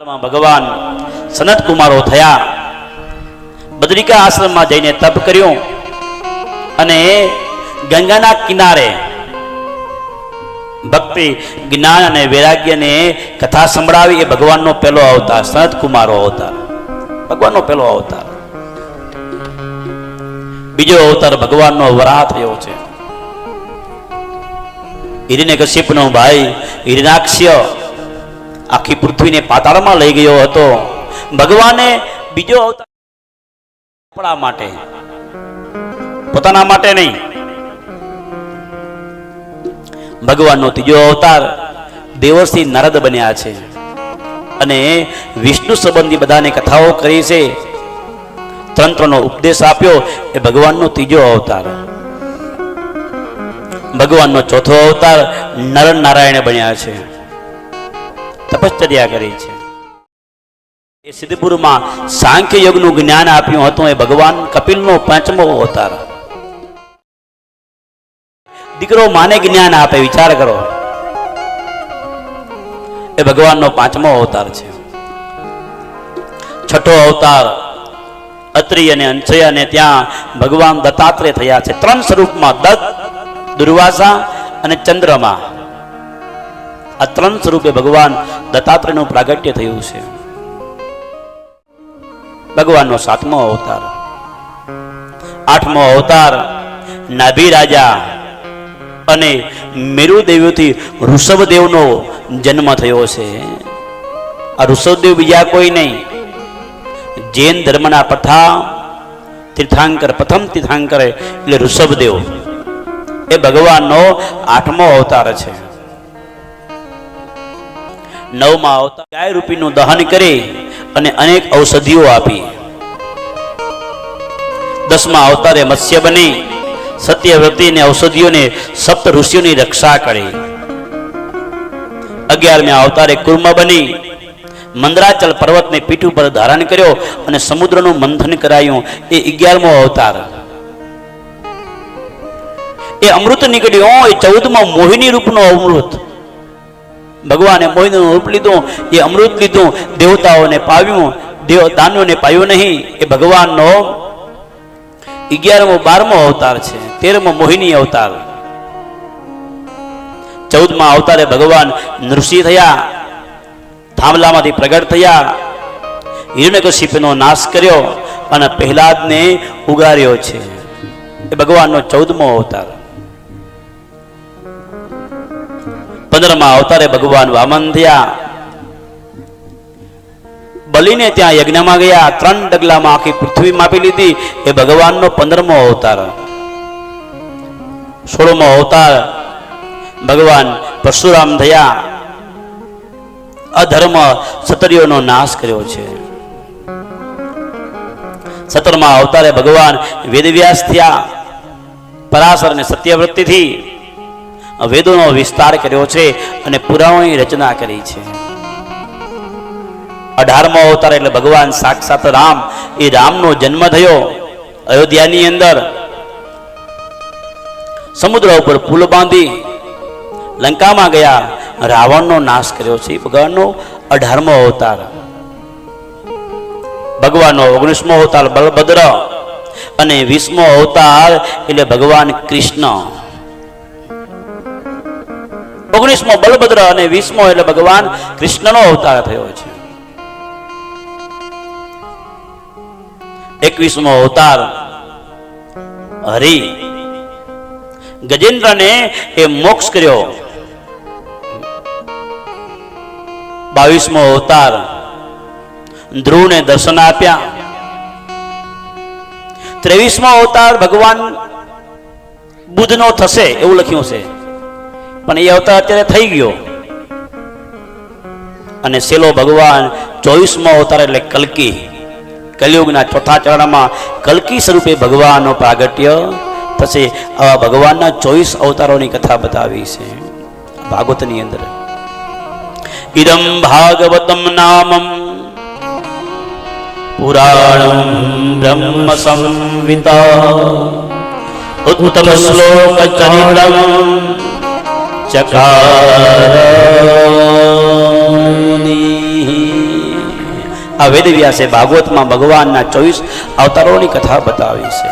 ભગવાન સનત કુમારો થયા. બદ્રિકા આશ્રમમાં જઈને તપ કર્યું અને ગંગાના કિનારે ભક્તિ, જ્ઞાન અને વૈરાગ્યને કથા સંભળાવી એ ભગવાનનો પહેલો અવતાર સનત કુમારો અવતાર. ભગવાનનો પહેલો અવતાર. બીજો અવતાર ભગવાનનો વરાહ થયો છે. હિરણ્ય કશ્યપનો ભાઈ હિરણાક્ષય આખી પૃથ્વીને પાતાળમાં લઈ ગયો હતો. ભગવાને બીજો અવતાર માટે. પોતાના માટે નહીં. ભગવાનનો ત્રીજો અવતાર દેવર્ષિ નારદ બન્યા છે. અને વિષ્ણુ સંબંધી બધાને કથાઓ કરી છે. તંત્રનો ઉપદેશ આપ્યો એ ભગવાનનો ત્રીજો અવતાર. ભગવાનનો ચોથો અવતાર નર નારાયણ બન્યા છે. તપશ્ચર્યા કરી છે. એ સિદ્ધપુરમાં સાંખ્ય યોગનું જ્ઞાન આપ્યું હતું, એ ભગવાન કપિલનો પાંચમો અવતાર. દીકરો માને જ્ઞાન આપે, વિચાર કરો. એ ભગવાનનો પાંચમો અવતાર છે. છઠ્ઠો અવતાર, અત્રિ અને અંશય અને ત્યાં ભગવાન દત્તાત્રેય થયા છે. ત્રણ સ્વરૂપમાં દત્ત, દુર્વાસા અને ચંદ્રમા. આ ત્રણ સ્વરૂપે ભગવાન દત્તાત્રેયનું પ્રાગટ્ય થયું છે. ભગવાનનો સાતમો અવતાર. આઠમો અવતાર, નાભી રાજા અને મેરુદેવથી ઋષભદેવનો જન્મ થયો છે. આ ઋષભદેવ બીજા કોઈ નહીં. જૈન ધર્મના પ્રથા તીર્થાંકર, પ્રથમ તીર્થાંકર એટલે ઋષભદેવ. એ ભગવાનનો આઠમો અવતાર છે. નવમા આવતા ગાય રૂપીનું દહન કરી અને અનેક ઔષધિઓ આપી. દસમાં અવતારે મત્સ્ય બની સત્યવ્રતિ અને ઔષધિઓને સપ્ત ઋષિઓની રક્ષા કરી. અગિયારમી અવતારે કુર્મ બની, મંદરાચલ પર્વતને પીઠ ઉપર ધારણ કર્યો અને સમુદ્રનું મંથન કરાયું એ અગિયારમો અવતાર. એ અમૃત નીકળ્યો, એ ચૌદમો મોહિની રૂપનો અમૃત. ભગવાને મોહિનીનું રૂપ લીધું, એ અમૃત લીધું, દેવતાઓને પાવ્યું દેવ દાનવોને પાવ્યું નહીં, એ ભગવાનનો અગિયારમો, બારમો અવતાર છે, તેરમો મોહિની અવતાર. ચૌદમા અવતારે ભગવાન નૃષિ થયા, થાંભલામાંથી પ્રગટ થયા હિરણ્યકશિપનો નાશ કર્યો અને પ્રહલાદને ઉગાર્યો છે. એ ભગવાનનો ચૌદમો અવતાર. પંદરમા અવતારે ભગવાન વામન થયા. બલીને ત્યાં યજ્ઞમાં ગયા, ત્રણ ડગલામાં આખી પૃથ્વી માપી લીધી. એ ભગવાનનો પંદરમો અવતાર. સોળમો અવતાર. ભગવાન પરશુરામ થયા. અધર્મ સતરીઓનો નાશ કર્યો છે. સત્તરમા અવતારે ભગવાન વેદવ્યાસ થયા. પરાશર અને સત્યવ્રતિથી વેદોનો વિસ્તાર કર્યો છે અને પુરાણોની રચના કરી છે. અઢારમો અવતાર એટલે ભગવાન સાક્ષાત રામ. એ રામનો જન્મ થયો અયોધ્યાની અંદર. સમુદ્ર ઉપર પુલ બાંધી લંકામાં ગયા. રાવણનો નાશ કર્યો છે ભગવાનનો અઢારમો અવતાર. ભગવાનનો ઓગણીસમો અવતાર બલભદ્ર અને વીસમો અવતાર એટલે ભગવાન કૃષ્ણ. ઓગણીસમો બલભદ્ર અને વીસમો એટલે ભગવાન કૃષ્ણનો અવતાર થયો છે. એકવીસમો અવતાર હરિ. ગજેન્દ્રને એ મોક્ષ કર્યો. બાવીસમો અવતાર ધ્રુવને દર્શન આપ્યા. ત્રેવીસમો અવતાર ભગવાન બુદ્ધનો થશે એવું લખ્યું છે. પણ એ અવતાર અત્યારે થઈ ગયો. અને સેલો ભગવાન ચોવીસમો અવતાર એટલે કલ્કી. કલયુગના ચોથા ચરણમાં કલ્કી સ્વરૂપે ભગવાનનો પ્રાગટ્ય. થશે આવા ભગવાનના ચોવીસ અવતારોની કથા બતાવી છે. ભાગવતની અંદર. ઇદમ ભાગવતમ નામમ. પુરાણમ બ્રહ્મ સંવિતા ઉત્તમ શ્લોક ચરિતમ. ચકાર આ વેદવ્યાસે ભાગવતમાં ભગવાનના ચોવીસ અવતારોની કથા બતાવી છે.